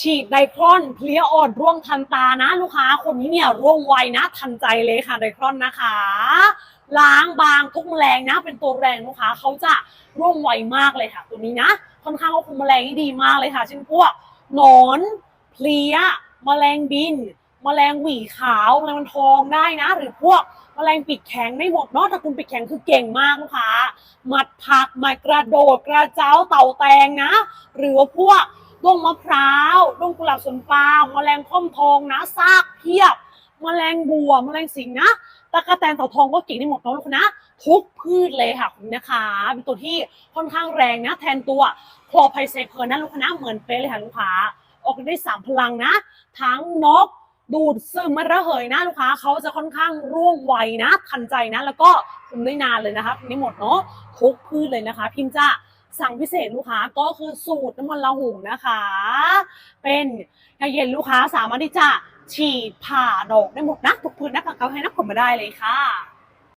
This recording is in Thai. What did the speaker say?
ฉีดไดครอนเพลียอ่อนร่วงทันตานะ ลูกค้าคนนี้เนี่ยร่วงไวนะทันใจเลยค่ะไดครอนนะคะ ล้างบางทุกแมลงนะ เป็นตัวแรงลูกค้าเขาจะร่วงไวมากเลยค่ะ ตัวนี้นะค่อนข้างควบคุมแมลงได้ดีมากเลยค่ะ เช่นพวกหนอนเพลียแมลงบินแมลงหวีขาวแมลงวันทองได้นะ หรือพวกแมลงปีกแข็งไม่หมดเนาะถ้าคุณปีกแข็งคือเก่งมากลูกค้ามัดผักมัดกระโดดกระเจ้าเต่าแตงนะ หรือว่าพวก ด้วงมะพร้าวด้วงกุหลาบสวนปาล์มแมลงค่อมทองนะซากเพียบแมลงบัวแมลงสิงนะตะกะแตนเต่าทองก็เก่งได้หมดเนาะลูกนะทุกพืชเลยค่ะคุณนะคะ เป็นตัวที่ค่อนข้างแรงนะ แทนตัวคลอไพเซเพอร์นะลูกนะเหมือนเป๊ะเลยค่ะลูกค้าออกได้สามพลังนะ ทั้งนกดูดซึมไม่ระเหยนะลูกค้าเขาจะค่อนข้างร่วงไวนะ ทันใจนะ แล้วก็คุมได้นานเลยนะคะนี่หมดเนาะทุกพืชเลยนะคะ พิมพ์จะ สั่งพิเศษลูกค้าก็คือสูตรน้ำมันละหุงนะคะ เป็นยาเย็นลูกค้าสามารถที่จะฉีดผ่าดอกได้หมดนะทุกพื้นะกับเขาให้นักผมมาได้เลยค่ะ